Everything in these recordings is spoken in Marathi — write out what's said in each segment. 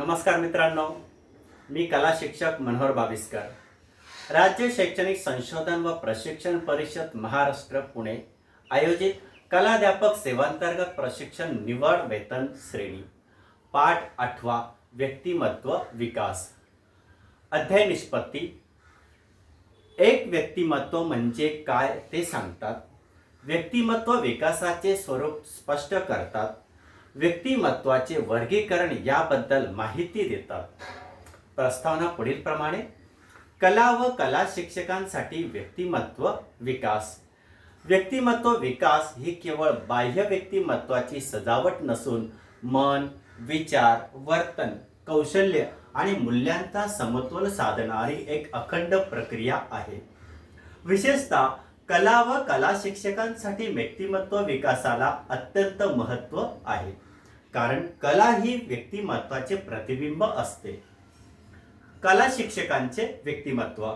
नमस्कार मित्रांनो मी कला शिक्षक मनोहर बाविस्कर. राज्य शैक्षणिक संशोधन व प्रशिक्षण परिषद महाराष्ट्र पुणे आयोजित कलाध्यापक सेवांतर्गत प्रशिक्षण निवड वेतन श्रेणी पाठ आठवा व्यक्तिमत्व विकास. अध्याय निष्पत्ती. एक व्यक्तिमत्व म्हणजे काय ते सांगतात. व्यक्तिमत्व विकासाचे स्वरूप स्पष्ट करतात. व्यक्तिमत्वाचे वर्गीकरण याबद्दल माहिती देतात. प्रस्तावना पुढील प्रमाणे कला व कला शिक्षकांसाठी व्यक्तिमत्व विकास. व्यक्तिमत्व विकास ही केवळ बाह्य व्यक्तिमत्वाची सजावट नसून मन विचार वर्तन कौशल्य आणि मूल्यांचा समतोल साधणारी एक अखंड प्रक्रिया आहे. विशेषतः कला व कला शिक्षकांसाठी व्यक्तिमत्व विकासाला अत्यंत महत्त्व आहे. कारण कला ही व्यक्तिमत्वाचे प्रतिबिंब असते. कला शिक्षकांचे व्यक्तिमत्व.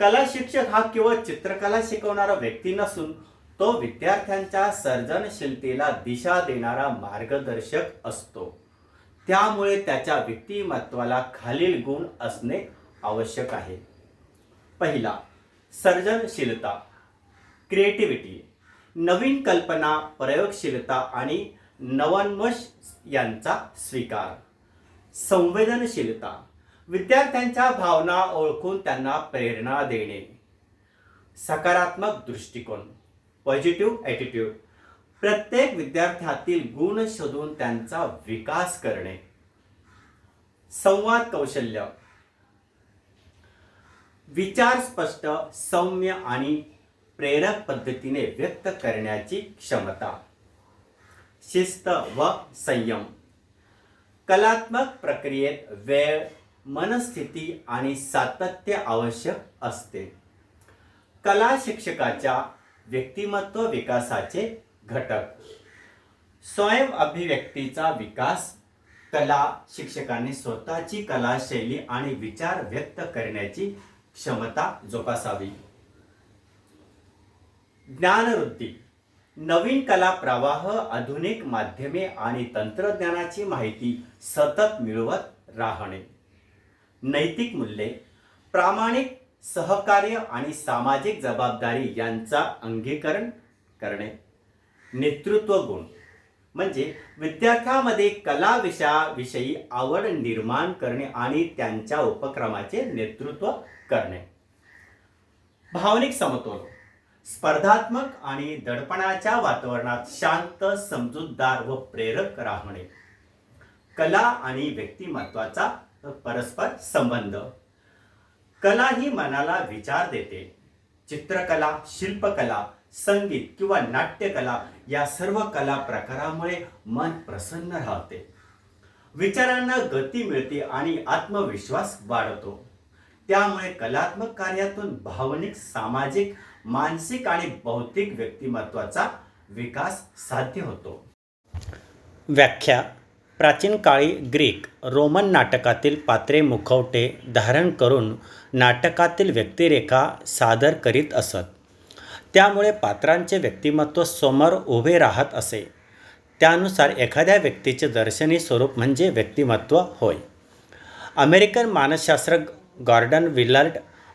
कला शिक्षक हा केवळ चित्रकला शिकवणारा व्यक्ती नसून तो विद्यार्थ्यांच्या सर्जनशीलतेला दिशा देणारा मार्गदर्शक असतो. त्यामुळे त्याच्या व्यक्तिमत्वाला खालील गुण असणे आवश्यक आहे. पहिला सर्जनशीलता क्रिएटिव्हिटी नवीन कल्पना प्रयोगशीलता आणि नवन्मश यांचा स्वीकार. संवेदनशीलता विद्यार्थ्यांच्या भावना ओळखून त्यांना प्रेरणा देणे. सकारात्मक दृष्टिकोन पॉझिटिव्ह ॲटिट्यूड प्रत्येक विद्यार्थ्यातील गुण शोधून त्यांचा विकास करणे. संवाद कौशल्य विचार स्पष्ट सौम्य आणि प्रेरक पद्धतीने व्यक्त करण्याची क्षमता. शिस्त व संयम. कलात्मक प्रक्रियेत वेळ मनस्थिती आणि सातत्य आवश्यक असते. कला शिक्षकाच्या व्यक्तिमत्व विकासाचे घटक. स्वयं अभिव्यक्तीचा विकास. कला शिक्षकांनी स्वतःची कला शैली आणि विचार व्यक्त करण्याची क्षमता जोपासावी. ज्ञानवृत्ती. नवीन कला प्रवाह आधुनिक माध्यमे आणि तंत्रज्ञानाची माहिती सतत मिळवत राहणे. नैतिक मूल्ये प्रामाणिक सहकार्य आणि सामाजिक जबाबदारी यांचा अंगीकरण करणे. नेतृत्व गुण म्हणजे विद्यार्थ्यामध्ये कला विषयाविषयी आवड निर्माण करणे आणि त्यांच्या उपक्रमाचे नेतृत्व करणे. भावनिक समतोल. स्पर्धात्मक आणि दडपणाच्या वातावरणात शांत समजूतदार व प्रेरक राहणे. कला आणि व्यक्तिमत्वाचा परस्पर संबंध. कला ही मनाला विचार देते. चित्रकला शिल्पकला संगीत किंवा नाट्यकला या सर्व कला प्रकारामुळे मन प्रसन्न राहते. विचारांना गती मिळते आणि आत्मविश्वास वाढतो. त्यामुळे कलात्मक कार्यातून भावनिक सामाजिक मानसिक आणि बौद्धिक व्यक्तिमत्वाचा विकास साध्य होतो. व्याख्या. प्राचीन काळी ग्रीक रोमन नाटकातील पात्रे मुखवटे धारण करून नाटकातील व्यक्तिरेखा सादर करीत असत. त्यामुळे पात्रांचे व्यक्तिमत्व समोर उभे राहत असे. त्यानुसार एखाद्या व्यक्तीचे दर्शनी स्वरूप म्हणजे व्यक्तिमत्व होय. अमेरिकन मानसशास्त्र गॉर्डन विलर्ड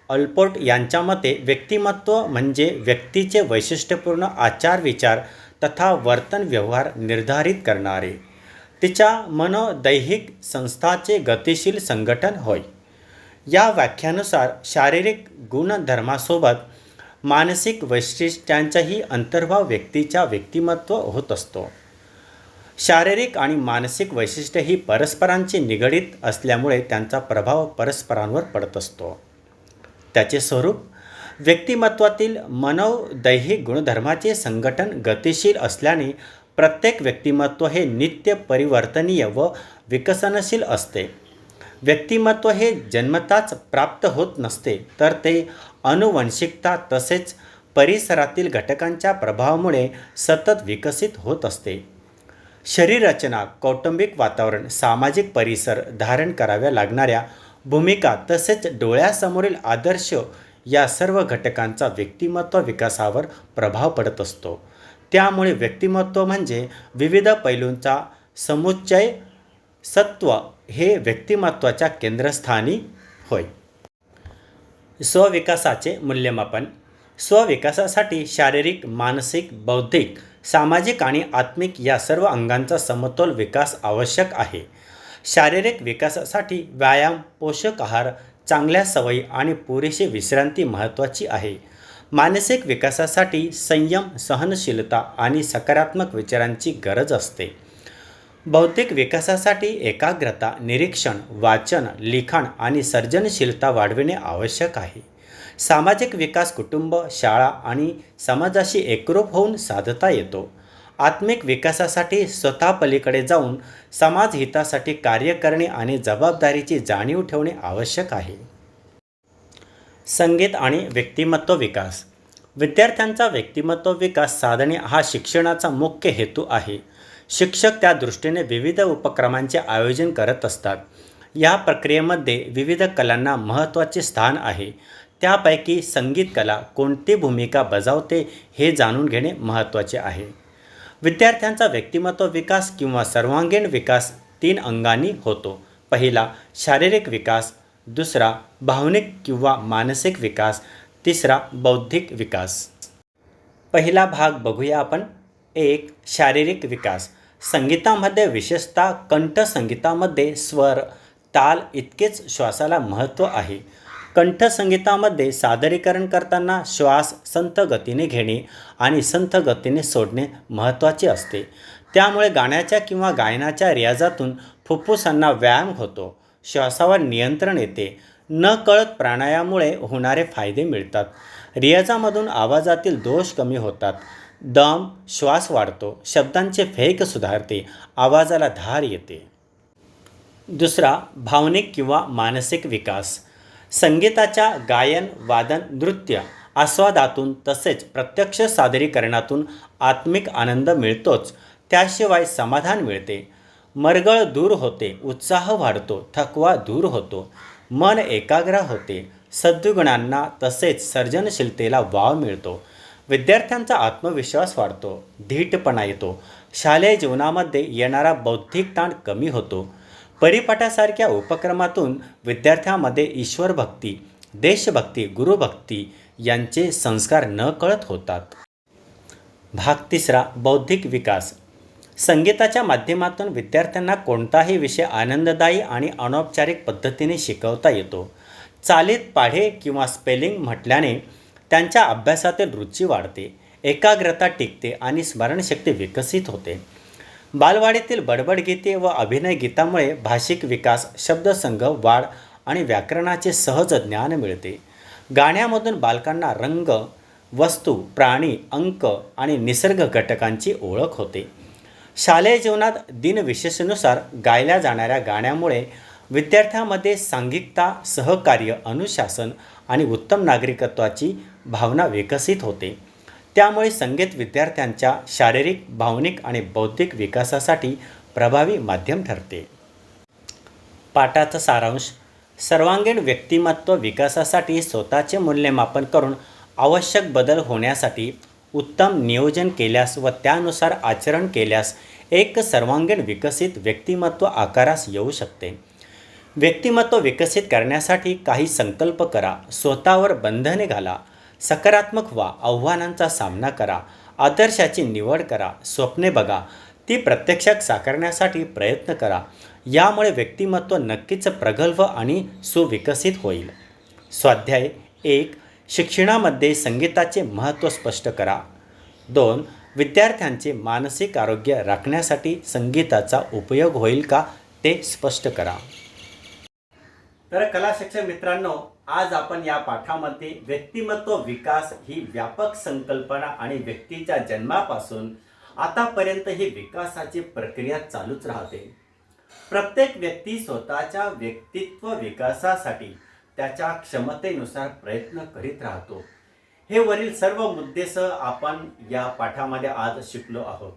अल्पोर्ट यांच्या मते व्यक्तिमत्व म्हणजे व्यक्तीचे वैशिष्ट्यपूर्ण आचार विचार तथा वर्तन व्यवहार निर्धारित करणारे. तिच्या मनोदैहिक संस्थाचे गतिशील संघटन होय. या व्याख्यानुसार शारीरिक गुणधर्मासोबत मानसिक वैशिष्ट्यांचाही अंतर्भाव व्यक्तीच्या व्यक्तिमत्व होत असतो. शारीरिक आणि मानसिक वैशिष्ट्ये ही परस्परांची निगडीत असल्यामुळे त्यांचा प्रभाव परस्परांवर पडत असतो. त्याचे स्वरूप व्यक्तिमत्वातील मनोदैहिक गुणधर्माचे संघटन गतिशील असल्याने प्रत्येक व्यक्तिमत्व हे नित्य परिवर्तनीय व विकसनशील असते. व्यक्तिमत्व हे जन्मताच प्राप्त होत नसते तर ते अनुवंशिकता तसेच परिसरातील घटकांच्या प्रभावामुळे सतत विकसित होत असते. शरीररचना कौटुंबिक वातावरण सामाजिक परिसर धारण कराव्या लागणाऱ्या भूमिका तसेच डोळ्यासमोरील आदर्श या सर्व घटकांचा व्यक्तिमत्व विकासावर प्रभाव पडत असतो. त्यामुळे व्यक्तिमत्व म्हणजे विविध पैलूंचा समुच्चय सत्व हे व्यक्तिमत्वाच्या केंद्रस्थानी होय. स्वविकासाचे मूल्यमापन स्वविकासासाठी शारीरिक मानसिक बौद्धिक सामाजिक आणि आत्मिक या सर्व अंगांचा समतोल विकास आवश्यक आहे. शारीरिक विकासासाठी व्यायाम पोषक आहार चांगल्या सवयी आणि पुरेशी विश्रांती महत्त्वाची आहे. मानसिक विकासासाठी संयम सहनशीलता आणि सकारात्मक विचारांची गरज असते. बौद्धिक विकासासाठी एकाग्रता निरीक्षण वाचन लिखाण आणि सर्जनशीलता वाढविणे आवश्यक आहे. सामाजिक विकास कुटुंब शाळा आणि समाजाशी एकरूप होऊन साधता येतो. आत्मिक विकासासाठी स्वतः पलीकडे जाऊन समाज हितासाठी कार्य करणे आणि जबाबदारीची जाणीव ठेवणे आवश्यक आहे. संगीत आणि व्यक्तिमत्व विकास. विद्यार्थ्यांचा व्यक्तिमत्व विकास साधणे हा शिक्षणाचा मुख्य हेतू आहे. शिक्षक त्या दृष्टीने विविध उपक्रमांचे आयोजन करत असतात. या प्रक्रियेमध्ये विविध कलांना महत्त्वाचे स्थान आहे. त्यापैकी संगीत कला कोणती भूमिका बजावते हे जाणून घेणे महत्त्वाचे आहे. विद्यार्थ्यांचा व्यक्तिमत्व विकास किंवा सर्वांगीण विकास तीन अंगांनी होतो. पहिला शारीरिक विकास. दुसरा भावनिक किंवा मानसिक विकास. तिसरा बौद्धिक विकास. पहिला भाग बघूया आपण. एक शारीरिक विकास. संगीतामध्ये विशेषतः कंठ संगीतामध्ये स्वर ताल इतकेच श्वासाला महत्त्व आहे. कंठसंगीतामध्ये सादरीकरण करताना श्वास संथ गतीने घेणे आणि संथ गतीने सोडणे महत्त्वाचे असते. त्यामुळे गाण्याच्या किंवा गायनाच्या रियाजातून फुफ्फुसांना व्यायाम होतो. श्वासावर नियंत्रण येते. न कळत प्राणायामुळे होणारे फायदे मिळतात. रियाजामधून आवाजातील दोष कमी होतात. दम श्वास वाढतो. शब्दांचे फेक सुधारते. आवाजाला धार येते. दुसरा भावनिक किंवा मानसिक विकास. संगीताच्या गायन वादन नृत्य आस्वादातून तसेच प्रत्यक्ष सादरीकरणातून आत्मिक आनंद मिळतोच. त्याशिवाय समाधान मिळते. मरगळ दूर होते उत्साह वाढतो थकवा दूर होतो मन एकाग्र होते. सद्गुणांना तसेच सर्जनशीलतेला वाव मिळतो. विद्यार्थ्यांचा आत्मविश्वास वाढतो धीटपणा येतो. शालेय जीवनामध्ये येणारा बौद्धिक ताण कमी होतो. परिपाठासारख्या उपक्रमातून विद्यार्थ्यांमध्ये ईश्वरभक्ती देशभक्ती गुरुभक्ती यांचे संस्कार न कळत होतात. भाग तिसरा बौद्धिक विकास. संगीताच्या माध्यमातून विद्यार्थ्यांना कोणताही विषय आनंददायी आणि अनौपचारिक पद्धतीने शिकवता येतो. चालीत पाढे किंवा स्पेलिंग म्हटल्याने त्यांच्या अभ्यासातील रुची वाढते एकाग्रता टिकते आणि स्मरणशक्ती विकसित होते. बालवाडीतील बडबड गीते व अभिनय गीतामुळे भाषिक विकास शब्दसंघ वाढ आणि व्याकरणाचे सहज ज्ञान मिळते. गाण्यामधून बालकांना रंग वस्तू प्राणी अंक आणि निसर्ग घटकांची ओळख होते. शालेय जीवनात दिनविशेषनुसार गायल्या जाणाऱ्या गाण्यामुळे विद्यार्थ्यांमध्ये सांघिकता सहकार्य अनुशासन आणि उत्तम नागरिकत्वाची भावना विकसित होते. त्यामुळे संगीत विद्यार्थ्यांच्या शारीरिक भावनिक आणि बौद्धिक विकासासाठी प्रभावी माध्यम ठरते. पाठाचा सारांश सर्वांगीण व्यक्तिमत्व विकासासाठी स्वतःचे मूल्यमापन करून आवश्यक बदल होण्यासाठी उत्तम नियोजन केल्यास व त्यानुसार आचरण केल्यास एक सर्वांगीण विकसित व्यक्तिमत्व आकारास येऊ शकते. व्यक्तिमत्व विकसित करण्यासाठी काही संकल्प करा स्वतःवर बंधने घाला सकारात्मक व्हा आव्हानांचा सामना करा आदर्शाची निवड करा स्वप्ने बघा ती प्रत्यक्षात साकारण्यासाठी प्रयत्न करा. यामुळे व्यक्तिमत्व नक्कीच प्रगल्भ आणि सुविकसित होईल. स्वाध्याय एक शिक्षणामध्ये संगीताचे महत्त्व स्पष्ट करा. दोन विद्यार्थ्यांचे मानसिक आरोग्य राखण्यासाठी संगीताचा उपयोग होईल का ते स्पष्ट करा. तर कला शिक्षक मित्रांनो आज आपण या पाठामध्ये व्यक्तिमत्व विकास ही व्यापक संकल्पना आणि व्यक्तीच्या जन्मापासून आतापर्यंत ही विकासाची प्रक्रिया चालूच राहते. प्रत्येक व्यक्ती स्वतःच्या व्यक्तित्व विकासासाठी त्याच्या क्षमतेनुसार प्रयत्न करीत राहतो. हे वरील सर्व मुद्देसह आपण या पाठामध्ये आज शिकलो आहोत.